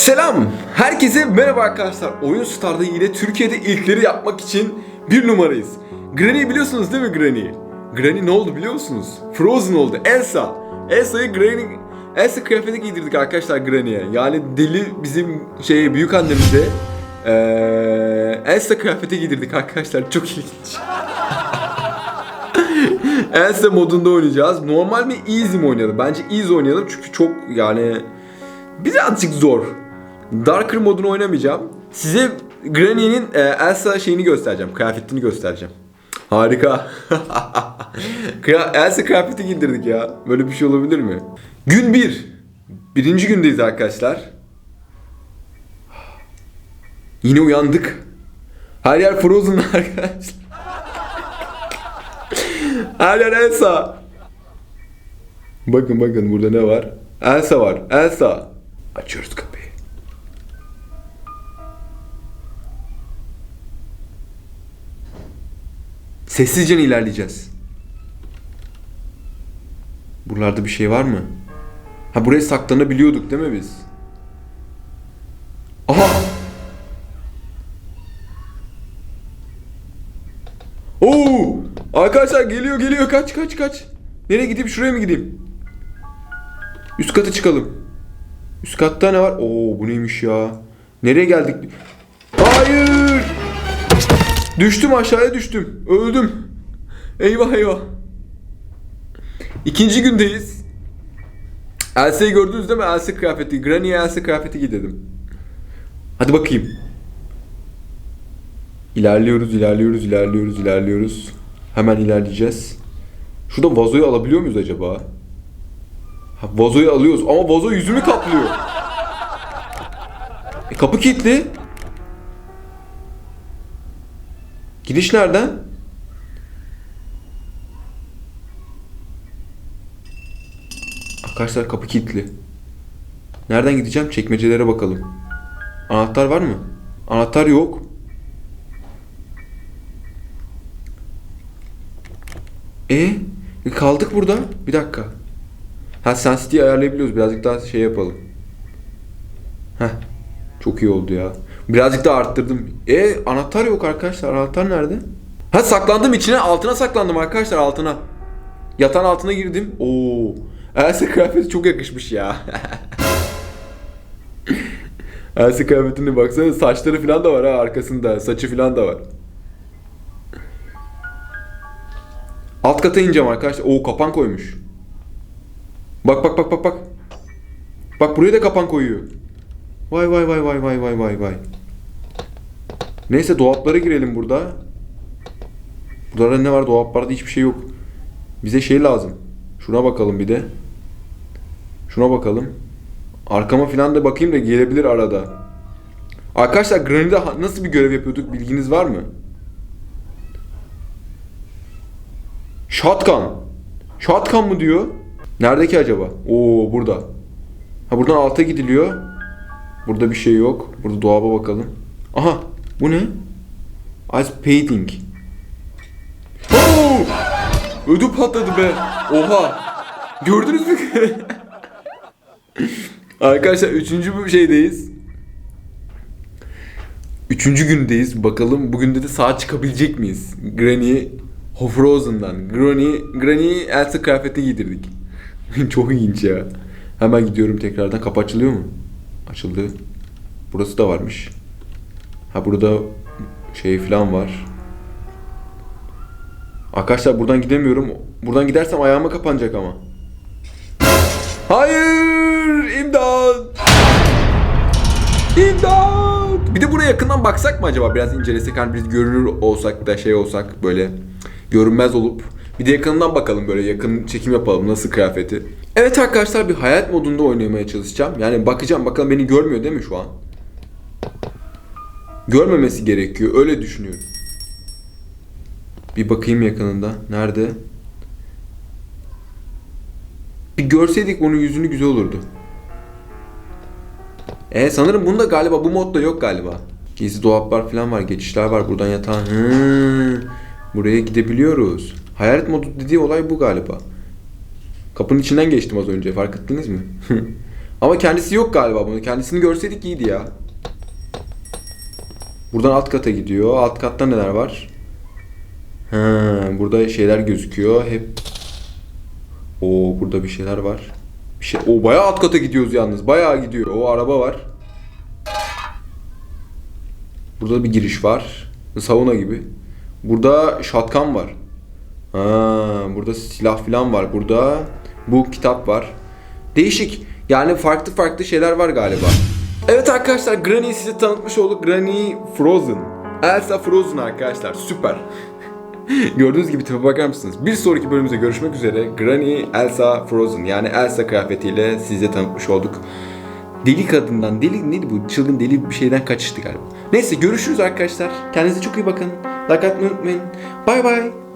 Selam! Herkese merhaba arkadaşlar. Oyun Star'da yine Türkiye'de ilkleri yapmak için bir numarayız. Granny'i biliyorsunuz değil mi Granny? Granny ne oldu biliyor musunuz? Frozen oldu. Elsa. Elsa'yı Granny... Elsa kıyafeti giydirdik arkadaşlar Granny'e. Yani deli bizim şey büyük annemize eee Elsa kıyafeti giydirdik arkadaşlar. Çok ilginç. Elsa modunda oynayacağız. Normal mi easy mi oynayalım? Bence easy oynayalım çünkü çok yani birazcık zor. Darker modunu oynamayacağım. Size Granny'nin e, Elsa şeyini göstereceğim. Kıyafetini göstereceğim. Harika. Elsa kıyafeti giydirdik ya. Böyle bir şey olabilir mi? Gün 1. Bir. Birinci gündeyiz arkadaşlar. Yine uyandık. Her yer Frozen arkadaşlar. Her yer Elsa. Bakın bakın burada ne var? Elsa var. Elsa. Açıyoruz kapıyı. Sessizce ilerleyeceğiz. Buralarda bir şey var mı? Ha buraya saklanabiliyorduk değil mi biz? Aha! Oo! Arkadaşlar geliyor geliyor kaç kaç kaç. Nereye gideyim şuraya mı gideyim? Üst kata çıkalım. Üst katta ne var? Oo bu neymiş ya? Nereye geldik? Hayır! Düştüm aşağıya düştüm. Öldüm. Eyvah eyvah. İkinci gündeyiz. Elsa'yı gördünüz değil mi? Elsa kıyafeti. Granny'e Elsa kıyafeti giydirdim. Hadi bakayım. İlerliyoruz, ilerliyoruz, ilerliyoruz, ilerliyoruz. Hemen ilerleyeceğiz. Şurada vazoyu alabiliyor muyuz acaba? Ha, vazoyu alıyoruz ama vazo yüzümü kaplıyor. E, kapı kilitli. Gidiş nereden? Arkadaşlar kapı kilitli. Nereden gideceğim? Çekmecelere bakalım. Anahtar var mı? Anahtar yok. E kaldık burada. Bir dakika. Ha sensitivity ayarlayabiliyoruz. Birazcık daha şey yapalım. Heh. Çok iyi oldu ya. Birazcık daha arttırdım. E anahtar yok arkadaşlar. Anahtar nerede? Ha saklandım içine. Altına saklandım arkadaşlar altına. Yatağın altına girdim. Oo. Elsa kıyafeti çok yakışmış ya. Elsa kıyafetine baksana saçları falan da var ha arkasında. Saçı falan da var. Alt kata ineceğim arkadaşlar. Oo kapan koymuş. Bak bak bak bak bak. Bak buraya da kapan koyuyor. Vay vay vay vay vay vay vay vay. Neyse dolaplara girelim burada. Burada ne var dolaplarda hiçbir şey yok. Bize şey lazım. Şuna bakalım bir de. Şuna bakalım. Arkama falan da bakayım da gelebilir arada. Arkadaşlar Granny'de nasıl bir görev yapıyorduk bilginiz var mı? Shotgun. Shotgun mı diyor? Nerede ki acaba? Oo burada. Ha buradan alta gidiliyor. Burada bir şey yok. Burada dolaba bakalım. Aha bu ne? Ice painting. Oo! Ödü patladı be. Oha. Gördünüz mü? Arkadaşlar üçüncü bu şeydeyiz. Üçüncü gündeyiz. Bakalım bugün de sağ çıkabilecek miyiz? Granny Frozen'dan. Granny, Granny Elsa kıyafeti giydirdik. Çok ilginç ya. Hemen gidiyorum tekrardan. Kapı açılıyor mu? Açıldı. Burası da varmış. Ha burada şey falan var. Arkadaşlar buradan gidemiyorum. Buradan gidersem ayağıma kapanacak ama. Hayır! İmdat! İmdat! Bir de buraya yakından baksak mı acaba? Biraz incelesek hani biz görünür olsak da şey olsak böyle görünmez olup bir de yakından bakalım böyle yakın çekim yapalım nasıl kıyafeti. Evet arkadaşlar bir hayat modunda oynamaya çalışacağım. Yani bakacağım bakalım beni görmüyor değil mi şu an? Görmemesi gerekiyor öyle düşünüyorum. Bir bakayım yakınında. Nerede? Bir görseydik onun yüzünü güzel olurdu. E sanırım bunda galiba bu modda yok galiba. Gizli dolaplar falan var, geçişler var. Buradan yatağa. Hı, buraya gidebiliyoruz. Hayalet modu dediği olay bu galiba. Kapının içinden geçtim az önce. Fark ettiniz mi? Ama kendisi yok galiba bunu. Kendisini görseydik iyiydi ya. Buradan alt kata gidiyor. Alt katta neler var? Ha, burada şeyler gözüküyor. Hep Oo burada bir şeyler var. Bir şey. O bayağı alt kata gidiyoruz yalnız. Bayağı gidiyor. O araba var. Burada bir giriş var. Sauna gibi. Burada şatkan var. Ha, burada silah falan var. Burada bu kitap var. Değişik. Yani farklı farklı şeyler var galiba. Evet arkadaşlar Granny'yi size tanıtmış olduk. Granny Frozen. Elsa Frozen arkadaşlar. Süper. Gördüğünüz gibi tipe bakar mısınız? Bir sonraki bölümümüzde görüşmek üzere. Granny Elsa Frozen yani Elsa kıyafetiyle size tanıtmış olduk. Deli kadından, deli neydi bu? Çılgın deli bir şeyden kaçıştı galiba. Neyse görüşürüz arkadaşlar. Kendinize çok iyi bakın. Like atmayı unutmayın. Bay bay.